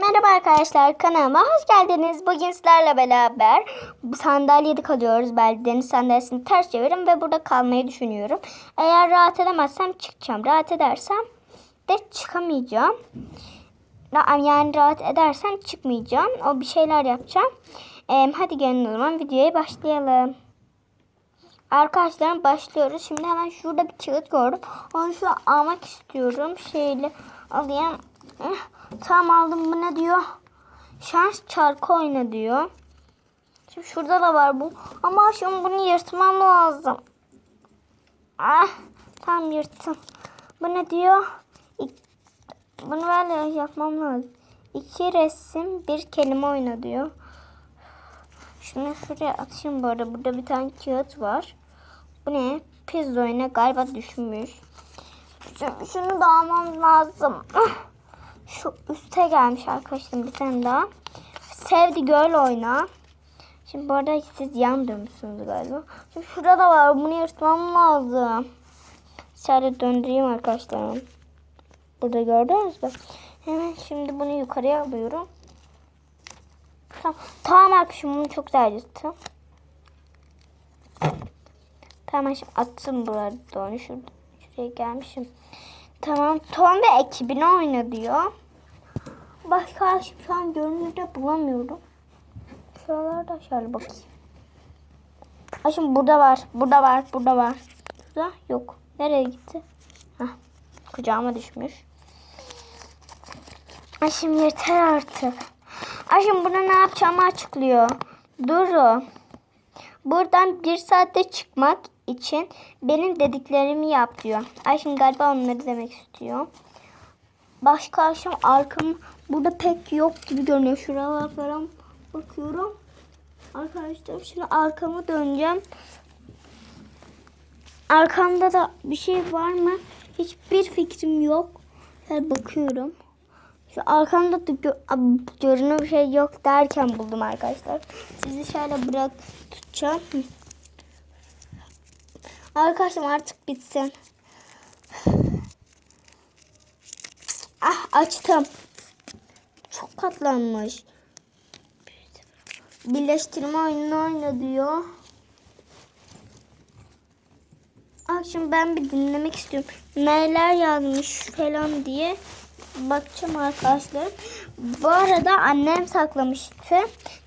Merhaba arkadaşlar kanalıma hoş geldiniz. Bugün sizlerle beraber sandalyede kalıyoruz. Beldenin sandalyesini ters çeviririm ve burada kalmayı düşünüyorum. Eğer rahat edemezsem çıkacağım. Rahat edersem de çıkamayacağım. Yani rahat edersem çıkmayacağım. O bir şeyler yapacağım. Ee, hadi gelin o zaman videoya başlayalım. Arkadaşlarım başlıyoruz. Şimdi hemen şurada bir kağıt gördüm. Onu şu almak istiyorum. Şeyle alayım. Eh, Tamam aldım. Bu ne diyor? Şans çarkı oyna diyor. Şimdi şurada da var bu. Ama şimdi bunu yırtmam lazım. Ah, tam yırttım. Bu ne diyor? İk- Bunu böyle yapmam lazım. İki resim bir kelime oyna diyor. Şunu şuraya atayım bu arada. Burada bir tane kağıt var. Bu ne? Pizza oyuna galiba düşmüş. Şunu, şunu da almam lazım. Ah! Şu üste gelmiş arkadaşlar bir tane daha. Sevdi göl oyna. Şimdi bu arada siz yan dönmüşsünüz galiba. Şimdi şurada da var. Bunu yırtmam lazım. Şöyle döndüreyim arkadaşlar. Burada gördünüz mü? Hemen şimdi bunu yukarıya alıyorum. Tamam, tamam arkadaşım bunu çok güzel yırttım. Tamam şimdi attım onu şurada. Şuraya gelmişim. Tamam Tom ve ekibini oyna diyor. Başka şu an görünürde bulamıyorum. Şuralarda şöyle bakayım. Ha şimdi burada var. Burada var. Burada var. Burada yok. Nereye gitti? Hah. Kucağıma düşmüş. Şimdi yeter artık. Şimdi burada ne yapacağımı açıklıyor. Duru. Buradan bir saatte çıkmak için benim dediklerimi yap diyor. Şimdi galiba onları demek istiyor. Başka akşam arkam burada pek yok gibi görünüyor. Şuralar falan bakıyorum. Arkadaşlar şimdi arkamı döneceğim. Arkamda da bir şey var mı? Hiçbir fikrim yok. Şöyle bakıyorum. Şu arkamda da gö- görünür bir şey yok derken buldum arkadaşlar. Sizi şöyle bırak tutacağım. Arkadaşlar artık bitsin. Ah açtım. Çok katlanmış. Birleştirme oyununu oyna diyor. Akşam ben bir dinlemek istiyorum. Neler yazmış falan diye bakacağım arkadaşlar. Bu arada annem saklamıştı. Dedi